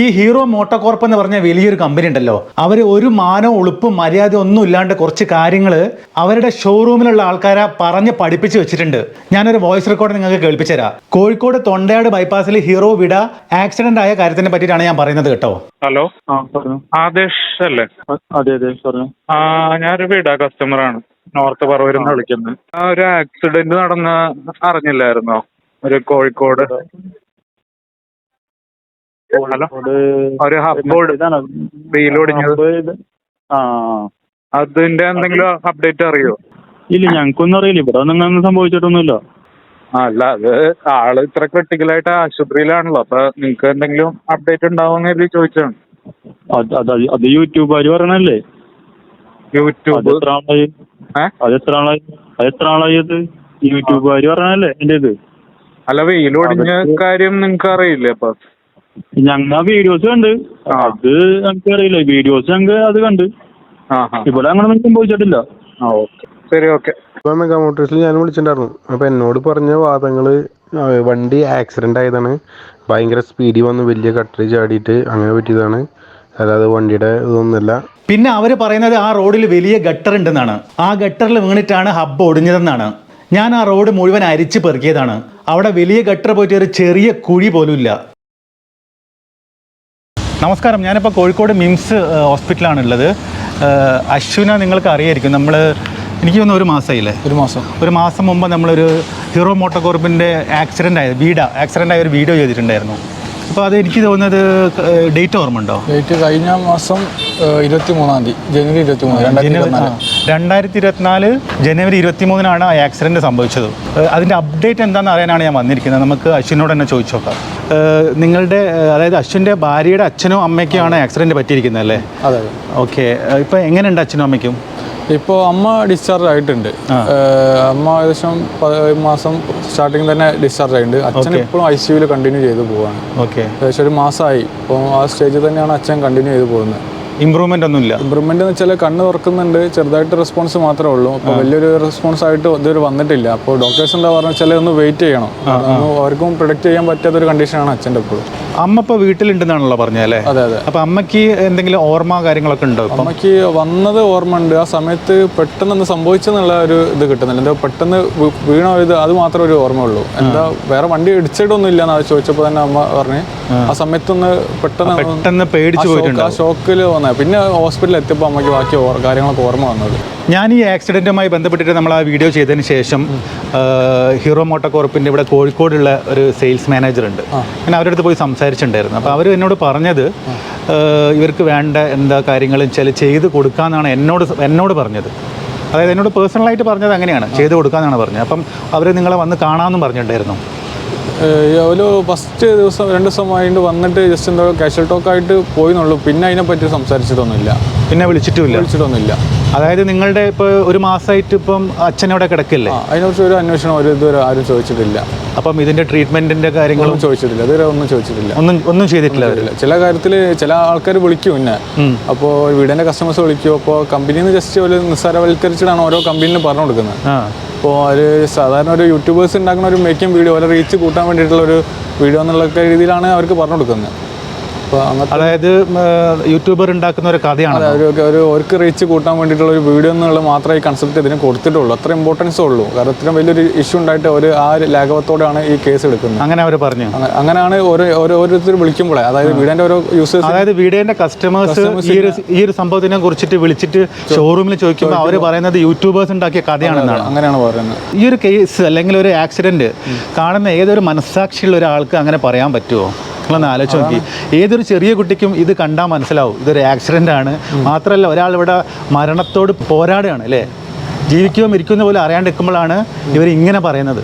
ഈ hero MotoCorp എന്ന് പറഞ്ഞ വലിയൊരു കമ്പനി ഉണ്ടല്ലോ. അവർ ഒരു മാനോ ഉളുപ്പും മര്യാദ ഒന്നും ഇല്ലാണ്ട് കുറച്ച് കാര്യങ്ങൾ അവരുടെ ഷോറൂമിലുള്ള ആൾക്കാരെ പറഞ്ഞ് പഠിപ്പിച്ച് വെച്ചിട്ടുണ്ട്. ഞാനൊരു വോയിസ് റെക്കോർഡ് നിങ്ങൾക്ക് കേൾപ്പിച്ചു തരാം കോഴിക്കോട് തൊണ്ടയാട് ബൈപ്പാസിൽ ഹീറോ വിട ആക്സിഡന്റ് ആയ കാര്യത്തിനെ പറ്റിയിട്ടാണ് ഞാൻ പറയുന്നത് കേട്ടോ. ഹലോ ആ പറഞ്ഞു. ആദേശ് അല്ലേ? അതെ അതെ പറഞ്ഞു. ആ ഞാനൊരു വിട കസ്റ്റമറാണ് നോർത്ത് പറവൂരിൽ നിന്ന് വിളിക്കുന്നത്. ആ ഒരു ആക്സിഡന്റ് നടന്ന അറിഞ്ഞില്ലായിരുന്നോ? ഒരു കോഴിക്കോട്. ഹലോ? ഒരു ഹബ്ബോർഡ് ഇത് ആ. അതിന്റെ എന്തെങ്കിലും അപ്ഡേറ്റ് അറിയോ? ഇല്ല ഞങ്ങൾക്കൊന്നും അറിയില്ല. ഇവിടെ ഒന്നും അങ്ങനെ സംഭവിച്ചിട്ടൊന്നുമില്ല അല്ല അത് ആൾ ഇത്ര ക്രിട്ടിക്കലായിട്ട് ആശുപത്രിയിലാണല്ലോ. അപ്പൊ നിങ്ങക്ക് എന്തെങ്കിലും അപ്ഡേറ്റ് ഉണ്ടാവുമെന്ന് കരുതി ചോദിച്ചാണ് അത് യൂട്യൂബുകാർ പറയണല്ലേ യൂട്യൂബ്? എത്ര ആളായി ഏ? അത് എത്ര ആളായി അത് യൂട്യൂബുകാർ പറയണല്ലേ എന്റെ ഇത് അല്ല വെയിൽ ഒടിഞ്ഞ കാര്യം നിങ്ങക്ക് അറിയില്ലേ അപ്പൊ? ഞങ്ങ വീഡിയോസ് കണ്ട്. അത് നമുക്ക് അറിയില്ല വീഡിയോസ് ഞങ്ങക്ക് അത് കണ്ട്. ഇവിടെ അങ്ങനെ ഒന്നും സംഭവിച്ചിട്ടില്ല. ശരി ഓക്കെ. ഇപ്പൊ മെഗാ മോട്ടോഴ്സിൽ ഞാൻ വിളിച്ചിട്ടുണ്ടായിരുന്നു. അപ്പൊ എന്നോട് പറഞ്ഞ വാദങ്ങൾ വണ്ടി ആക്സിഡന്റ് ആയതാണ്. ഭയങ്കര സ്പീഡിൽ വന്ന് വലിയ കട്ടറി ചാടിയിട്ട് അങ്ങനെ പറ്റിയതാണ്. അല്ലാതെ വണ്ടിയുടെ ഇതൊന്നുമില്ല. പിന്നെ അവർ പറയുന്നത് ആ റോഡിൽ വലിയ ഗട്ടർ ഉണ്ടെന്നാണ്. ആ ഗട്ടറിൽ വീണിട്ടാണ് ഹബ്ബ് ഒടിഞ്ഞതെന്നാണ്. ഞാൻ ആ റോഡ് മുഴുവൻ അരിച്ചു പെറുക്കിയതാണ്. അവിടെ വലിയ ഗട്ടർ പോയിട്ട് ഒരു ചെറിയ കുഴി പോലും ഇല്ല. നമസ്കാരം. ഞാനിപ്പോൾ കോഴിക്കോട് മിംസ് ഹോസ്പിറ്റലാണ് ഉള്ളത് അശ്വിന നിങ്ങൾക്ക് അറിയായിരിക്കും. നമ്മൾ എനിക്ക് തോന്നുന്നു ഒരു മാസമായില്ലേ ഒരു മാസം. ഒരു മാസം മുമ്പ് നമ്മളൊരു ഹീറോ മോട്ടോകോർപ്പിന്റെ ആക്സിഡന്റ് ആയത് വീട ആക്സിഡന്റ് ആയ ഒരു വീഡിയോ ചെയ്തിട്ടുണ്ടായിരുന്നു. അപ്പോൾ അത് എനിക്ക് തോന്നുന്നത് ഡേറ്റ് ഓർമ്മ ഉണ്ടോ ഡേറ്റ് കഴിഞ്ഞ മാസം ഇരുപത്തി മൂന്നാം തീയതി ജനുവരി ഇരുപത്തി മൂന്ന് രണ്ടായിരത്തി ഇരുപത്തിനാല് ജനുവരി ഇരുപത്തി മൂന്നിനാണ് ആ ആക്സിഡന്റ് സംഭവിച്ചത്. അതിന്റെ അപ്ഡേറ്റ് എന്താണെന്ന് അറിയാനാണ് ഞാൻ വന്നിരിക്കുന്നത്. നമുക്ക് അശ്വിനോട് തന്നെ ചോദിച്ചു നോക്കാം. നിങ്ങളുടെ അതായത് അശ്വിന്റെ ഭാര്യയുടെ അച്ഛനും അമ്മയ്ക്കുമാണ് ആക്സിഡന്റ് പറ്റിയിരിക്കുന്നത് അല്ലേ? അതെ ഓക്കെ. ഇപ്പം എങ്ങനെയുണ്ട് അച്ഛനും അമ്മയ്ക്കും? ഇപ്പോൾ അമ്മ ഡിസ്ചാർജ് ആയിട്ടുണ്ട്. അമ്മ ഏകദേശം മാസം സ്റ്റാർട്ടിങ് തന്നെ ഡിസ്ചാർജ് ആയിട്ടുണ്ട്. അച്ഛൻ ഇപ്പോഴും ഐ സിയുവിൽ കണ്ടിന്യൂ ചെയ്ത് പോവാണ്. ഓക്കെ. ഏകദേശം ഒരു മാസമായി. ഇപ്പോൾ ആ സ്റ്റേജിൽ തന്നെയാണ് അച്ഛൻ കണ്ടിന്യൂ ചെയ്ത് പോകുന്നത്. ഇമ്പ്രൂവ്മെന്റ് ഒന്നുമില്ല. ഇമ്പ്രൂവ്മെന്റ് എന്ന് വെച്ചാൽ കണ്ണ് തുറക്കുന്നുണ്ട് ചെറുതായിട്ട് റെസ്പോൺസ് മാത്രമേ ഉള്ളൂ. അപ്പോൾ വലിയൊരു റെസ്പോൺസ് ആയിട്ട് ഇതുവരെ വന്നിട്ടില്ല. അപ്പോൾ ഡോക്ടേഴ്സ് എന്താ പറഞ്ഞു വെച്ചാൽ ഒന്ന് വെയിറ്റ് ചെയ്യണം. ആർക്കും അവർക്കും പ്രൊഡക്റ്റ് ചെയ്യാൻ പറ്റാത്ത ഒരു കണ്ടീഷനാണ് അച്ഛന്റെ ഇപ്പോഴും അമ്മ ഇപ്പോൾ വീട്ടിലുണ്ടെന്നാണല്ലോ പറഞ്ഞല്ലേ അതെ അതെ. അപ്പൊ അമ്മയ്ക്ക് എന്തെങ്കിലും ഓർമ്മ കാര്യങ്ങളൊക്കെ ഉണ്ടോ ഇപ്പം? അമ്മയ്ക്ക് വന്നത് ഓർമ്മ ഉണ്ട്. ആ സമയത്ത് പെട്ടെന്ന് ഒന്ന് സംഭവിച്ചെന്നുള്ള ഒരു ഇത് കിട്ടുന്നില്ല. എന്താ പെട്ടെന്ന് വീണോ ഇത് അത് മാത്രമേ ഒരു ഓർമ്മയുള്ളൂ എന്താ വേറെ വണ്ടി ഇടിച്ചിട്ടൊന്നും ഇല്ല എന്ന് ചോദിച്ചപ്പോൾ തന്നെ അമ്മ പറഞ്ഞു ആ. സമയത്തൊന്ന് പെട്ടെന്ന് പെട്ടെന്ന് പേടിച്ചു പോയിട്ടുണ്ട് ആ ഷോക്കിൽ വന്നത് പിന്നെ ഹോസ്പിറ്റലിൽ എത്തിയപ്പോൾ അമ്മയ്ക്ക് ബാക്കി കാര്യങ്ങളൊക്കെ ഓർമ്മ വന്നത്. ഞാൻ ഈ ആക്സിഡന്റുമായി ബന്ധപ്പെട്ടിട്ട് നമ്മൾ ആ വീഡിയോ ചെയ്തതിന് ശേഷം ഹീറോ മോട്ടോകോർപ്പിന്റെ ഇവിടെ കോഴിക്കോടുള്ള ഒരു സെയിൽസ് മാനേജർ ഉണ്ട്. ഞാൻ അവരുടെ അടുത്ത് പോയി സംസാരിച്ചിട്ടുണ്ടായിരുന്നു. അപ്പോൾ അവർ എന്നോട് പറഞ്ഞത് ഇവർക്ക് വേണ്ട എന്താ കാര്യങ്ങളും ചില ചെയ്ത് കൊടുക്കാമെന്നാണ് എന്നോട് എന്നോട് പറഞ്ഞത്. അതായത് എന്നോട് പേഴ്സണലായിട്ട് പറഞ്ഞത് അങ്ങനെയാണ്. ചെയ്ത് കൊടുക്കാമെന്നാണ് പറഞ്ഞത്. അപ്പം അവർ നിങ്ങളെ വന്ന് കാണാമെന്നും പറഞ്ഞിട്ടുണ്ടായിരുന്നു. ഒരു ഫസ്റ്റ് ദിവസം രണ്ട് ദിവസം ആയിട്ട് വന്നിട്ട് ജസ്റ്റ് എന്തോ കാഷ്വൽ ടോക്ക് ആയിട്ട് പോയിന്നുള്ളൂ. പിന്നെ അതിനെപ്പറ്റി സംസാരിച്ചിട്ടൊന്നുമില്ല. പിന്നെ വിളിച്ചിട്ടുമില്ല. വിളിച്ചിട്ടൊന്നുമില്ല. അതായത് നിങ്ങളുടെ ഇപ്പോൾ ഒരു മാസമായിട്ട് ഇപ്പം അച്ഛനവിടെ കിടക്കില്ലേ? അതിനെക്കുറിച്ച് ഒരു അന്വേഷണം ഒരു ഇതുവരെ ആരും ചോദിച്ചിട്ടില്ല. അപ്പം ഇതിന്റെ ട്രീറ്റ്മെന്റിന്റെ കാര്യങ്ങളും ചോദിച്ചിട്ടില്ല. ഇതുവരെ ഒന്നും ചോദിച്ചിട്ടില്ല. ഒന്നും ഒന്നും ചെയ്തിട്ടില്ല ചില കാര്യത്തിൽ ചില ആൾക്കാർ വിളിക്കും പിന്നെ അപ്പോൾ വീടിന്റെ കസ്റ്റമേഴ്സ് വിളിക്കും. അപ്പോൾ കമ്പനിയിൽ നിന്ന് ജസ്റ്റ് ഒരു നിസ്സാരവൽക്കരിച്ചിട്ടാണ് ഓരോ കമ്പനിയിലും പറഞ്ഞു കൊടുക്കുന്നത്. അപ്പോൾ ഒരു സാധാരണ ഒരു യൂട്യൂബേഴ്സ് ഉണ്ടാക്കുന്ന ഒരു മേക്കിംഗ് വീഡിയോ അവരെ റീച്ച് കൂട്ടാൻ വേണ്ടിയിട്ടുള്ള ഒരു വീഡിയോ എന്നുള്ള രീതിയിലാണ് അവർക്ക് പറഞ്ഞു കൊടുക്കുന്നത്. അതായത് യൂട്യൂബർ ഉണ്ടാക്കുന്ന ഒരു കഥയാണ് ഒരു ഒരുക്ക് അവർക്ക് റീച്ച് കൂട്ടാൻ വേണ്ടിയിട്ടുള്ള ഒരു വീഡിയോ എന്നുള്ളത് മാത്രമേ ഈ കൺസെപ്റ്റ് ഇതിന് കൊടുത്തിട്ടുള്ളൂ. അത്ര ഇമ്പോർട്ടൻസ് ഉള്ളൂ. കാരണം ഇത്രയും വലിയൊരു ഇഷ്യൂ ഉണ്ടായിട്ട് ഒരു ആ ഒരു ലാഘവത്തോടെയാണ് ഈ കേസ് എടുക്കുന്നത്. അങ്ങനെ അവർ പറഞ്ഞു. അങ്ങനെയാണ് ഓരോ ഓരോ ഓരോരുത്തർ വിളിക്കുമ്പോഴേ അതായത് വീടിന്റെ ഓരോ യൂസേഴ്സ് അതായത് വീഡിയോന്റെ കസ്റ്റമേഴ്സ് ഈ ഒരു ഈ ഒരു സംഭവത്തിനെ കുറിച്ചിട്ട് വിളിച്ചിട്ട് ഷോറൂമിൽ ചോദിക്കുമ്പോൾ അവർ പറയുന്നത് യൂട്യൂബേഴ്സ് ഉണ്ടാക്കിയ കഥയാണെന്നാണ് അങ്ങനെയാണ് പറയുന്നത്. ഈ ഒരു കേസ് അല്ലെങ്കിൽ ഒരു ആക്സിഡന്റ് കാണുന്ന ഏതൊരു മനസ്സാക്ഷിയുള്ള ഒരാൾക്ക് അങ്ങനെ പറയാൻ പറ്റുമോ നിങ്ങളൊന്ന് ആലോചിച്ച് നോക്കി. ഏതൊരു ചെറിയ കുട്ടിക്കും ഇത് കണ്ടാൽ മനസ്സിലാവും. ഇതൊരു ആക്സിഡന്റ് ആണ്. മാത്രമല്ല ഒരാൾ ഇവിടെ മരണത്തോട് പോരാടുകയാണ് അല്ലേ? ജീവിക്കുകയോ മരിക്കുന്ന പോലും അറിയാണ്ട് നിൽക്കുമ്പോഴാണ് ഇവർ ഇങ്ങനെ പറയുന്നത്.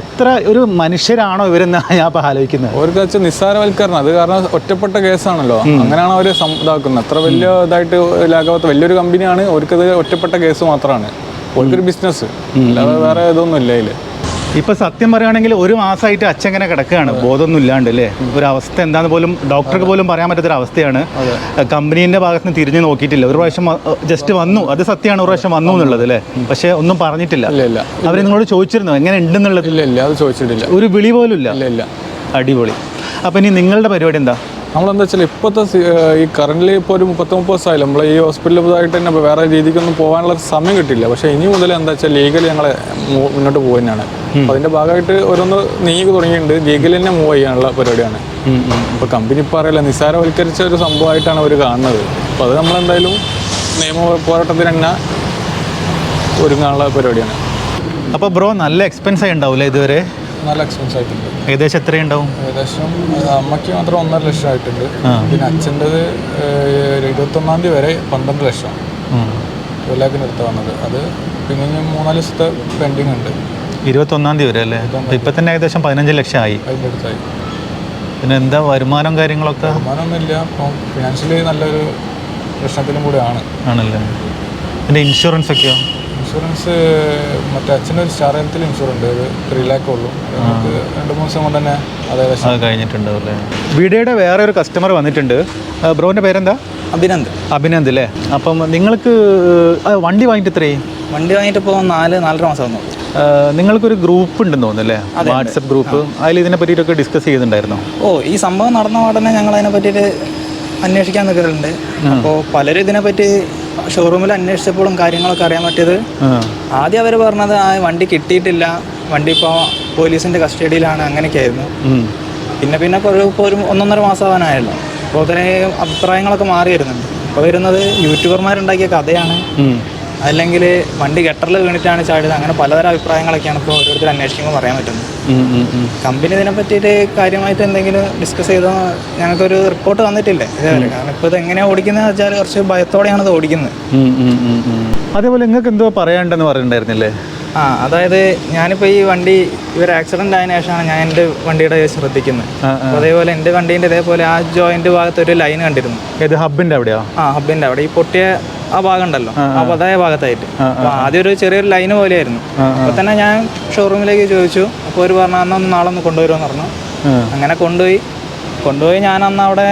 എത്ര ഒരു മനുഷ്യരാണോ ഇവരെന്ന് ഞാൻ ഇപ്പോൾ ആലോചിക്കുന്നത്. അവർക്ക് നിസ്സാരവൽക്കരണം. അത് കാരണം ഒറ്റപ്പെട്ട കേസാണല്ലോ. അങ്ങനെയാണ് അവർ ഇതാക്കുന്നത്. അത്ര വലിയ ഇതായിട്ട് ലാഘവത്ത് വലിയൊരു കമ്പനിയാണ് അവർക്കത് ഒറ്റപ്പെട്ട കേസ് മാത്രമാണ് അവർക്കൊരു ബിസിനസ് അല്ലാതെ വേറെ ഇതൊന്നും ഇല്ല അതിൽ ഇപ്പൊ സത്യം പറയുകയാണെങ്കിൽ ഒരു മാസമായിട്ട് അച്ഛൻ ഇങ്ങനെ കിടക്കുകയാണ്. ബോധമൊന്നും ഇല്ലാണ്ട് അല്ലേ ഒരു അവസ്ഥ എന്താന്ന് പോലും ഡോക്ടർക്ക് പോലും പറയാൻ പറ്റാത്തൊരു അവസ്ഥയാണ്. കമ്പനീന്റെ ഭാഗത്ത് നിന്ന് തിരിഞ്ഞു നോക്കിയിട്ടില്ല. ഒരു പ്രാവശ്യം ജസ്റ്റ് വന്നു. അത് സത്യമാണ്. ഒരു പ്രാവശ്യം വന്നു എന്നുള്ളത് അല്ലേ പക്ഷെ ഒന്നും പറഞ്ഞിട്ടില്ല. അവർ നിങ്ങളോട് ചോദിച്ചിരുന്നു? എങ്ങനെ ഉണ്ടെന്നുള്ളത്? ഒരു വിളി പോലും ഇല്ല. അടിപൊളി. അപ്പൊ ഇനി നിങ്ങളുടെ പരിപാടി എന്താ? നമ്മളെന്താ വെച്ചാൽ ഇപ്പോഴത്തെ ഈ കറന്റ് ഇപ്പോൾ ഒരു മുപ്പത്തി മുപ്പത് ദിവസമായില്ല നമ്മൾ ഈ ഹോസ്പിറ്റലിൽ പുതുതായിട്ട് തന്നെ വേറെ രീതിക്കൊന്നും പോകാനുള്ള സമയം കിട്ടില്ല പക്ഷേ ഇനി മുതൽ എന്താ വെച്ചാൽ ലീഗലി ഞങ്ങൾ മുന്നോട്ട് പോകുക തന്നെയാണ് അപ്പോൾ അതിന്റെ ഭാഗമായിട്ട് ഓരോന്ന് നീങ്ങി തുടങ്ങിയിട്ടുണ്ട്. ലീഗലി തന്നെ മൂവ് ചെയ്യാനുള്ള പരിപാടിയാണ്. ഇപ്പോൾ കമ്പനി ഇപ്പോൾ അറിയില്ല നിസ്സാരവൽക്കരിച്ച ഒരു സംഭവമായിട്ടാണ് അവർ കാണുന്നത്. അപ്പോൾ അത് നമ്മളെന്തായാലും നിയമ പോരാട്ടത്തിന് തന്നെ ഒരുങ്ങാനുള്ള പരിപാടിയാണ്. അപ്പോൾ ബ്രോ നല്ല എക്സ്പെൻസ് ആയി ഉണ്ടാവില്ലേ ഇതുവരെ? നല്ല എക്സ്പെൻസ് ആയിട്ടുണ്ട്. ഏകദേശം എത്രയുണ്ടാവും ഏകദേശം അമ്മയ്ക്ക് മാത്രം ഒന്നര ലക്ഷം ആയിട്ടുണ്ട്. പിന്നെ അച്ഛന്റെത് ഇരുപത്തൊന്നാം തീയതി വരെ പന്ത്രണ്ട് ലക്ഷം. ഒരു ലാഖിന് അടുത്ത് വന്നത്. അത് പിന്നെ മൂന്നാൽ ദിവസത്തെ പെൻഡിങ് ഉണ്ട്. ഇരുപത്തൊന്നാം തീയതി വരെ അല്ലേ? ഇപ്പം തന്നെ ഏകദേശം പതിനഞ്ച് ലക്ഷം ആയി. അതിന്റെ അടുത്തായി. പിന്നെ എന്താ വരുമാനം കാര്യങ്ങളൊക്കെ? വരുമാനമൊന്നുമില്ല. അപ്പം ഫിനാൻഷ്യലി നല്ലൊരു പ്രശ്നത്തിലും കൂടെയാണ് ആണല്ലേ? പിന്നെ ഇൻഷുറൻസ് ഒക്കെയോ? ഇൻഷുറൻസ് മറ്റേ അച്ഛന്റെ ഒരു സ്റ്റാർ ഹെൽത്തിൽ ഇൻഷുറൻസ് ഒരു ത്രീ ലാക്ക് ഉള്ളൂ. നമുക്ക് രണ്ട് മൂന്ന് ദിവസം കൊണ്ട് തന്നെ അത് കഴിഞ്ഞിട്ടുണ്ട് അല്ലേ വീഡിയോയുടെ വേറെ ഒരു കസ്റ്റമർ വന്നിട്ടുണ്ട്. ബ്രോന്റെ ബ്രോന്റെ പേരെന്താ? അഭിനന്ദ്. അഭിനന്ദ് അല്ലേ അപ്പം നിങ്ങൾക്ക് വണ്ടി വാങ്ങിയിട്ട് എത്രയായി? വണ്ടി വാങ്ങിയിട്ട് ഇപ്പോൾ നാല് നാലര മാസം വന്നു നിങ്ങൾക്കൊരു ഗ്രൂപ്പ് ഉണ്ടെന്ന് തോന്നുന്നു അല്ലേ വാട്സപ്പ് ഗ്രൂപ്പ് അതിൽ ഇതിനെ പറ്റിയിട്ടൊക്കെ ഡിസ്കസ് ചെയ്യുന്നുണ്ടായിരുന്നു ഓ ഈ സംഭവം നടന്ന ഉടനെ ഞങ്ങൾ അതിനെ പറ്റിയിട്ട് അന്വേഷിക്കാൻ നിൽക്കുന്നുണ്ട് അപ്പോൾ പലരും ഇതിനെപ്പറ്റി ഷോറൂമിൽ അന്വേഷിച്ചപ്പോഴും കാര്യങ്ങളൊക്കെ അറിയാൻ പറ്റിയത്. ആദ്യം അവർ പറഞ്ഞത് ആ വണ്ടി കിട്ടിയിട്ടില്ല. വണ്ടി ഇപ്പോൾ പോലീസിന്റെ കസ്റ്റഡിയിലാണ്. അങ്ങനെയൊക്കെയായിരുന്നു. പിന്നെ പിന്നെ കുറേ ഒരു ഇപ്പോൾ ഒരു ഒന്നൊന്നര മാസമാവാനായല്ലോ അപ്പോൾ അതിന് അഭിപ്രായങ്ങളൊക്കെ മാറി വരുന്നുണ്ട് അപ്പോൾ വരുന്നത് യൂട്യൂബർമാരുണ്ടാക്കിയ കഥയാണ്. അല്ലെങ്കിൽ വണ്ടി ഗട്ടറിൽ വീണിട്ടാണ് ചാടിയത്. അങ്ങനെ പലതരം അഭിപ്രായങ്ങളൊക്കെയാണ് ഇപ്പോൾ ഓരോരുത്തർ അന്വേഷിക്കുമ്പോൾ പറയാൻ പറ്റുന്നത്. കമ്പനി ഇതിനെ പറ്റിയിട്ട് കാര്യമായിട്ട് എന്തെങ്കിലും ഡിസ്കസ് ചെയ്തോ? ഞങ്ങൾക്കൊരു റിപ്പോർട്ട് വന്നിട്ടില്ല ഇതേവരെ? കാരണം ഇപ്പോൾ ഇത് എങ്ങനെയാണ് ഓടിക്കുന്നത് വെച്ചാൽ കുറച്ച് ഭയത്തോടെയാണ് ഇത് ഓടിക്കുന്നത്. അതേപോലെ നിങ്ങൾക്ക് എന്തോ പറയാണ്ടെന്ന് പറഞ്ഞിട്ടുണ്ടായിരുന്നില്ലേ? ആ അതായത് ഞാനിപ്പോൾ ഈ വണ്ടി ഇവർ ആക്സിഡന്റ് ആയതിനു ശേഷമാണ് ഞാൻ എന്റെ വണ്ടിയുടെ ശ്രദ്ധിക്കുന്നത്. അപ്പോൾ അതേപോലെ എന്റെ വണ്ടീന്റെ ഇതേപോലെ ആ ജോയിന്റ് ഭാഗത്ത് ഒരു ലൈൻ കണ്ടിരുന്നു. ഏത് ഹബിന്റെ അവിടെയോ? ആ ഹബിന്റെ അവിടെ. ഈ പൊട്ടിയ ആ ഭാഗം ഉണ്ടല്ലോ ആ. പതായ ഭാഗത്തായിട്ട്. അപ്പോൾ ആദ്യം ഒരു ചെറിയൊരു ലൈന് പോലെയായിരുന്നു. അപ്പോൾ തന്നെ ഞാൻ ഷോറൂമിലേക്ക് ചോദിച്ചു. അപ്പോൾ ഒരു പറഞ്ഞു അന്ന് നാളെ ഒന്ന് കൊണ്ടുവരുമെന്ന് പറഞ്ഞു. അങ്ങനെ കൊണ്ടുപോയി. കൊണ്ടുപോയി ഞാൻ അന്ന് അവിടെ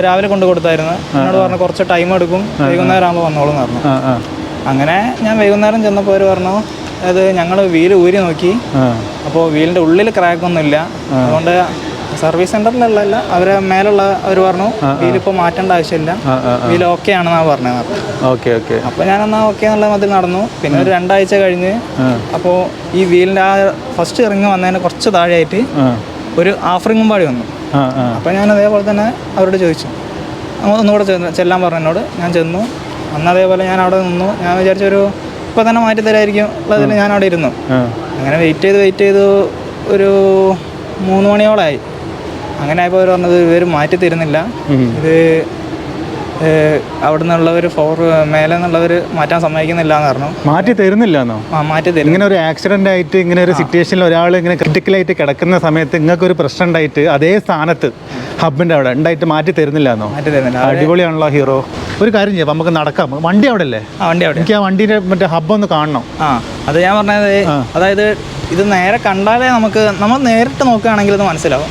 രാവിലെ കൊണ്ടു കൊടുത്തായിരുന്നു എന്നോട് പറഞ്ഞു കുറച്ച് ടൈം എടുക്കും. വൈകുന്നേരം ആകുമ്പോൾ വന്നോളൂ എന്ന് പറഞ്ഞു അങ്ങനെ ഞാൻ വൈകുന്നേരം ചെന്നപ്പോൾ അവർ പറഞ്ഞു അത് ഞങ്ങൾ വീൽ ഊരി നോക്കി. അപ്പോൾ വീലിന്റെ ഉള്ളിൽ ക്രാക്കൊന്നും ഇല്ല. അതുകൊണ്ട് സർവീസ് സെന്ററിലല്ല അവരെ മേലുള്ള അവർ പറഞ്ഞു വീലിപ്പോൾ മാറ്റേണ്ട ആവശ്യമില്ല. വീൽ ഓക്കെ ആണെന്നാണ് പറഞ്ഞത്. ഓക്കെ ഓക്കെ അപ്പോൾ ഞാൻ എന്നാൽ ഓക്കെ എന്നുള്ള മതിൽ നടന്നു. പിന്നെ ഒരു രണ്ടാഴ്ച കഴിഞ്ഞ് അപ്പോൾ ഈ വീലിന്റെ ആ ഫസ്റ്റ് ഇറങ്ങി വന്നതിന് കുറച്ച് താഴെയായിട്ട് ഒരു ആഫറിങ്ങും റിങ്ങും പാടി വന്നു. അപ്പോൾ ഞാൻ അതേപോലെ തന്നെ അവരോട് ചോദിച്ചു. ഒന്നുകൂടെ ചെല്ലാൻ പറഞ്ഞു എന്നോട്. ഞാൻ ചെന്നു. അന്ന് അതേപോലെ ഞാൻ അവിടെ നിന്നു. ഞാൻ വിചാരിച്ചൊരു ഇപ്പം തന്നെ മാറ്റി തരായിരിക്കും. ഉള്ളതിൽ ഞാൻ അവിടെ ഇരുന്നു. അങ്ങനെ വെയിറ്റ് ചെയ്ത് വെയിറ്റ് ചെയ്ത് ഒരു മൂന്ന് മണിയോളായി. അങ്ങനെ ആയപ്പോൾ അവർ പറഞ്ഞത് ഇവർ മാറ്റി തരുന്നില്ല. ഇത് അവിടെ നിന്നുള്ളവർ ഫോർ മേലെ നിന്നുള്ളവർ മാറ്റാൻ സമ്മതിക്കുന്നില്ല എന്ന് പറഞ്ഞു. മാറ്റി തരുന്നില്ലെന്നോ ആ മാറ്റി തരും. ഇങ്ങനെ ഒരു ആക്സിഡന്റ് ആയിട്ട് ഇങ്ങനെ ഒരു സിറ്റുവേഷനിൽ ഒരാൾ ഇങ്ങനെ ക്രിട്ടിക്കലായിട്ട് കിടക്കുന്ന സമയത്ത് നിങ്ങൾക്ക് ഒരു പ്രശ്നം ഉണ്ടായിട്ട് അതേ സ്ഥാനത്ത് ഹബിന്റെ അവിടെ ഉണ്ടായിട്ട് മാറ്റി തരുന്നില്ലെന്നോ മാറ്റി തരുന്നില്ല. അടിപൊളിയാണല്ലോ ഹീറോ ഒരു കാര്യം ചെയ്യാം നമുക്ക് നടക്കാം. വണ്ടി അവിടെ അല്ലേ? ആ വണ്ടി അവിടെ. എനിക്ക് ആ വണ്ടിയുടെ മറ്റേ ഹബ്ബ് ഒന്ന് കാണണം. ആ അത് ഞാൻ പറഞ്ഞത് അതായത് ഇത് നേരെ കണ്ടാലേ നമുക്ക് നമ്മൾ നേരിട്ട് നോക്കുകയാണെങ്കിൽ ഇത് മനസ്സിലാവും.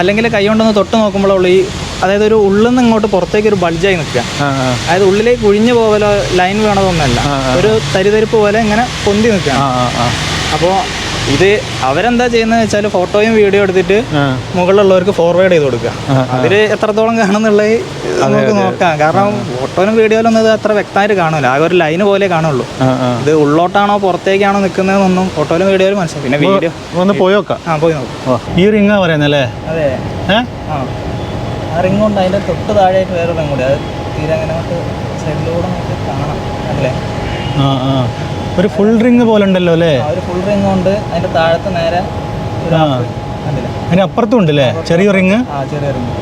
അല്ലെങ്കിൽ കൈ കൊണ്ടൊന്ന് തൊട്ട് നോക്കുമ്പോഴുള്ള ഈ അതായത് ഒരു ഉള്ളിൽ നിന്ന് ഇങ്ങോട്ട് പുറത്തേക്ക് ഒരു ബൾജായി നിൽക്കുക. അതായത് ഉള്ളിലേക്ക് കുഴിഞ്ഞു പോകലോ ലൈൻ വീണതൊന്നുമല്ല. ഒരു തരിതരിപ്പ് പോലെ ഇങ്ങനെ പൊന്തി നിൽക്കുക. അപ്പോൾ ഇത് അവരെന്താ ചെയ്യുന്നത് വെച്ചാൽ ഫോട്ടോയും വീഡിയോ എടുത്തിട്ട് മുകളിലുള്ളവർക്ക് ഫോർവേഡ് ചെയ്ത് കൊടുക്കുക. അതിൽ എത്രത്തോളം കാണുന്നുള്ളത് നമുക്ക് നോക്കാം. കാരണം ഫോട്ടോയിലും വീഡിയോയിലൊന്നും ഇത് അത്ര വ്യക്തമായിട്ട് കാണില്ല ആ ഒരു ലൈന് പോലെ കാണുള്ളൂ. ഇത് ഉള്ളോട്ടാണോ പുറത്തേക്കാണോ നിൽക്കുന്നതെന്നൊന്നും ഫോട്ടോയിലും വീഡിയോയിലും മനസ്സിലാക്കി പിന്നെ വീഡിയോ ഒന്ന് പോയോക്കാം ആ പോയി നോക്കാം. ഈ റിങ്ങാ പറയുന്നല്ലേ? അതെ. ഏ? ആ റിംഗ് ഉണ്ട് അതിന്റെ തൊട്ട് താഴെയായിട്ട് വേറെ റിംഗ് കൂടി. അത് തീരെ അങ്ങനെ അങ്ങോട്ട് സൈഡിലൂടെ നമുക്ക് കാണാം. അല്ലേ? ആ ആ. ഒരു ഫുൾ റിംഗ് പോലെ ഉണ്ടല്ലോ അല്ലേ? ആ ഒരു ഫുൾ റിംഗ് കൊണ്ട് അതിന്റെ താഴത്ത് നേരെ ഒരു ആ. കണ്ടില്ലേ? അതിന് അപ്പുറത്തും ഉണ്ടല്ലേ ചെറിയ റിങ് ആ ചെറിയ റിംഗ്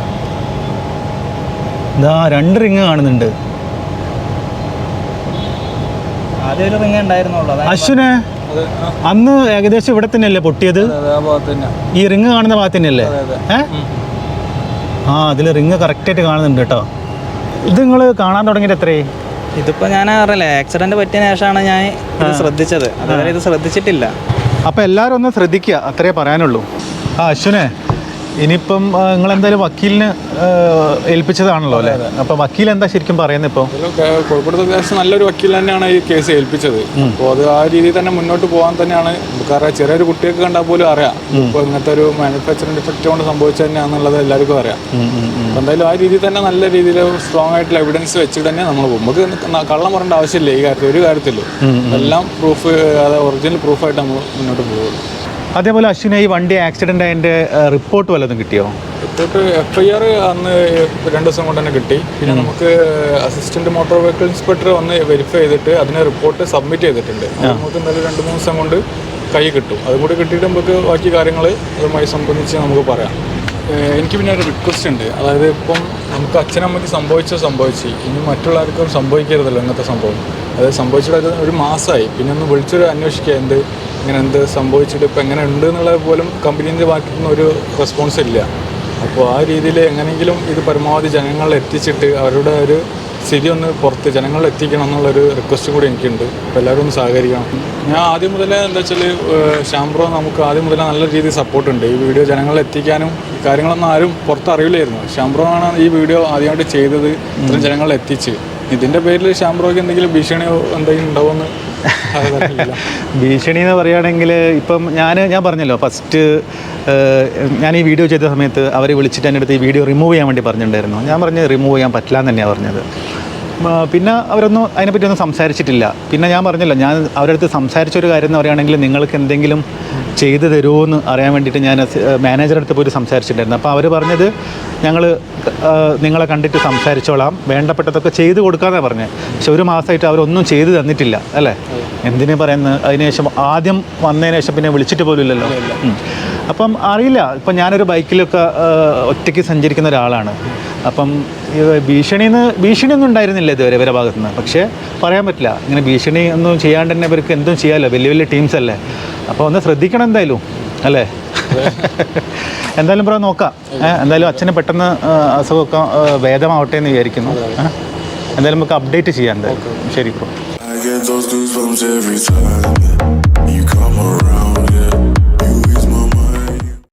ഇതാ രണ്ട് റിങ് കാണുന്നുണ്ട്. ആദ്യം ഒരു റിംഗ് ഉണ്ടായിരുന്നുള്ളൂ. അതാ അശ്വിനെ അന്ന് ഏകദേശം ഇവിടെ തന്നെയല്ലേ പൊട്ടിയത്? ആ ഭാഗത്ത് തന്നെ. ഈ റിങ് കാണുന്ന ഭാഗത്ത് തന്നെയല്ലേ? ആ അതിൽ റിങ് കറക്റ്റായിട്ട് കാണുന്നുണ്ട് കേട്ടോ. ഇത് നിങ്ങൾ കാണാൻ തുടങ്ങിയിട്ട് എത്രയായി? ഇതിപ്പോൾ ഞാൻ അറിയില്ലേ ആക്സിഡന്റ് പറ്റിയ ശേഷമാണ് ഞാൻ ഇത് ശ്രദ്ധിച്ചത്. അതുവരെ ഇത് ശ്രദ്ധിച്ചിട്ടില്ല. അപ്പോൾ എല്ലാവരും ഒന്ന് ശ്രദ്ധിക്കുക അത്രേ പറയാനുള്ളൂ. ആ അശ്വിനെ ഇനിയിപ്പം നിങ്ങൾ എന്തായാലും വക്കീലിന് ഏൽപ്പിച്ചതാണല്ലോ അല്ലേ? അപ്പൊ വക്കീൽ എന്താ ശരിക്കും പറയുന്നത് ഇപ്പോൾ അതിൽ കോഴിക്കോട് പ്രദേശത്ത് നല്ലൊരു വക്കീൽ തന്നെയാണ് ഈ കേസ് ഏൽപ്പിച്ചത്. അപ്പോൾ അത് ആ രീതിയിൽ തന്നെ മുന്നോട്ട് പോകാൻ തന്നെയാണ്. നമുക്കറിയാം ചെറിയൊരു കുട്ടിയൊക്കെ കണ്ടാൽ പോലും അറിയാം. ഇപ്പോൾ ഇങ്ങനത്തെ ഒരു മാനുഫാക്ചറിംഗ് ഡിഫക്റ്റ് കൊണ്ട് സംഭവിച്ചത് തന്നെയാണെന്നുള്ളത് എല്ലാവർക്കും അറിയാം. എന്തായാലും ആ രീതിയിൽ തന്നെ നല്ല രീതിയിൽ സ്ട്രോങ് ആയിട്ടുള്ള എവിഡൻസ് വെച്ചിട്ട് തന്നെ നമ്മൾ പോകും നമുക്ക് കള്ളം പറയേണ്ട ആവശ്യമില്ല ഈ കാര്യത്തിൽ ഒരു കാര്യത്തിലും. എല്ലാം പ്രൂഫ് അതായത് ഒറിജിനൽ പ്രൂഫായിട്ട് നമ്മൾ മുന്നോട്ട് പോകും അതേപോലെ അശ്വിനെ ഈ വണ്ടി ആക്സിഡന്റ് അതിന്റെ റിപ്പോർട്ട് വല്ലതും കിട്ടിയോ? റിപ്പോർട്ട് എഫ് ഐ ആർ അന്ന് രണ്ട് ദിവസം കൊണ്ട് തന്നെ കിട്ടി. പിന്നെ നമുക്ക് അസിസ്റ്റന്റ് മോട്ടോർ വെഹിക്കിൾ ഇൻസ്പെക്ടർ വന്ന് വെരിഫൈ ചെയ്തിട്ട് അതിന് റിപ്പോർട്ട് സബ്മിറ്റ് ചെയ്തിട്ടുണ്ട്. നമുക്ക് എന്തായാലും രണ്ട് മൂന്ന് ദിവസം കൊണ്ട് കൈ കിട്ടും. അതും കൂടി കിട്ടിയിട്ട് നമുക്ക് ബാക്കി കാര്യങ്ങൾ അതുമായി സംബന്ധിച്ച് നമുക്ക് പറയാം. എനിക്ക് പിന്നെ ഒരു റിക്വസ്റ്റ് ഉണ്ട്. അതായത് ഇപ്പം നമുക്ക് അച്ഛനമ്മയ്ക്ക് സംഭവിച്ചോ സംഭവിച്ചു. ഇനി മറ്റുള്ളവർക്കും സംഭവിക്കരുതല്ലോ ഇങ്ങനത്തെ സംഭവം. അത് സംഭവിച്ചിട്ട് ഒരു മാസമായി പിന്നെ ഒന്ന് വിളിച്ചൊരു അന്വേഷിക്കുക എന്ത് ഇങ്ങനെ എന്ത് സംഭവിച്ചിട്ട് ഇപ്പം എങ്ങനെ ഉണ്ട് എന്നുള്ളത് പോലും കമ്പനീന്റെ ഭാഗത്തു നിന്ന് ഒരു റെസ്പോൺസ് ഇല്ല. അപ്പോൾ ആ രീതിയിൽ എങ്ങനെയെങ്കിലും ഇത് പരമാവധി ജനങ്ങളിൽ എത്തിച്ചിട്ട് അവരുടെ ഒരു സ്ഥിതി ഒന്ന് പുറത്ത് ജനങ്ങളിൽ എത്തിക്കണം എന്നുള്ളൊരു റിക്വസ്റ്റ് കൂടി എനിക്കുണ്ട്. അപ്പോൾ എല്ലാവരും ഒന്ന് സഹകരിക്കണം. ഞാൻ ആദ്യം മുതലേ എന്താ വെച്ചാൽ ഷാംബ്രോ നമുക്ക് ആദ്യം മുതലേ നല്ല രീതിയിൽ സപ്പോർട്ട് ഉണ്ട്. ഈ വീഡിയോ ജനങ്ങളിൽ എത്തിക്കാനും കാര്യങ്ങളൊന്നും ആരും പുറത്ത് അറിയില്ലായിരുന്നു. ഷാംബ്രോ ആണ് ഈ വീഡിയോ ആദ്യമായിട്ട് ചെയ്തത്. ഇത്രയും ജനങ്ങളിൽ എത്തിച്ച്. ഇതിന്റെ പേരിൽ ഷാംബ്രോയ്ക്ക് എന്തെങ്കിലും ഭീഷണിയോ എന്തെങ്കിലും ഉണ്ടാവുമെന്ന് ഭീഷണി എന്ന് പറയുകയാണെങ്കിൽ ഇപ്പം ഞാൻ ഞാൻ പറഞ്ഞല്ലോ ഫസ്റ്റ് ഞാൻ ഈ വീഡിയോ ചെയ്ത സമയത്ത് അവർ വിളിച്ചിട്ട് എന്റെ അടുത്ത് ഈ വീഡിയോ റിമൂവ് ചെയ്യാൻ വേണ്ടി പറഞ്ഞിട്ടുണ്ടായിരുന്നു. ഞാൻ പറഞ്ഞ് റിമൂവ് ചെയ്യാൻ പറ്റില്ല എന്ന് തന്നെയാണ് പറഞ്ഞത് പിന്നെ അവരൊന്നും അതിനെപ്പറ്റി ഒന്നും സംസാരിച്ചിട്ടില്ല. പിന്നെ ഞാൻ പറഞ്ഞല്ലോ ഞാൻ അവരടുത്ത് സംസാരിച്ചൊരു കാര്യം എന്ന് പറയുകയാണെങ്കിൽ നിങ്ങൾക്ക് എന്തെങ്കിലും ചെയ്തു തരുമോ എന്ന് അറിയാൻ വേണ്ടിയിട്ട് ഞാൻ മാനേജറെ അടുത്ത് പോയിട്ട് സംസാരിച്ചിട്ടുണ്ടായിരുന്നു. അപ്പോൾ അവർ പറഞ്ഞത് ഞങ്ങൾ നിങ്ങളെ കണ്ടിട്ട് സംസാരിച്ചോളാം. വേണ്ടപ്പെട്ടതൊക്കെ ചെയ്തു കൊടുക്കാമെന്നാണ് പറഞ്ഞത് പക്ഷെ ഒരു മാസമായിട്ട് അവരൊന്നും ചെയ്തു തന്നിട്ടില്ല അല്ലേ? എന്തിനു പറയുന്നത് അതിനുശേഷം ആദ്യം വന്നതിന് ശേഷം പിന്നെ വിളിച്ചിട്ട് പോലും ഇല്ലല്ലോ. അപ്പം അറിയില്ല. ഇപ്പം ഞാനൊരു ബൈക്കിലൊക്കെ ഒറ്റയ്ക്ക് സഞ്ചരിക്കുന്ന ഒരാളാണ്. അപ്പം ഇത് ഭീഷണിന്ന് ഭീഷണിയൊന്നും ഉണ്ടായിരുന്നില്ല ഇതുവരെ ഇവരെ ഭാഗത്തുനിന്ന്. പക്ഷേ പറയാൻ പറ്റില്ല. ഇങ്ങനെ ഭീഷണി ഒന്നും ചെയ്യാണ്ട് തന്നെ ഇവർക്ക് എന്തും ചെയ്യാമല്ലോ വലിയ വലിയ ടീംസ് അല്ലേ? അപ്പോൾ ഒന്ന് ശ്രദ്ധിക്കണം എന്തായാലും അല്ലേ? എന്തായാലും ബ്രോ നോക്കാം. എന്തായാലും അച്ഛന് പെട്ടെന്ന് അസുഖമൊക്കെ ഭേദമാവട്ടെ എന്ന് വിചാരിക്കുന്നു. എന്തായാലും നമുക്ക് അപ്ഡേറ്റ് ചെയ്യാം എന്തായാലും ശരി ബ്രോ.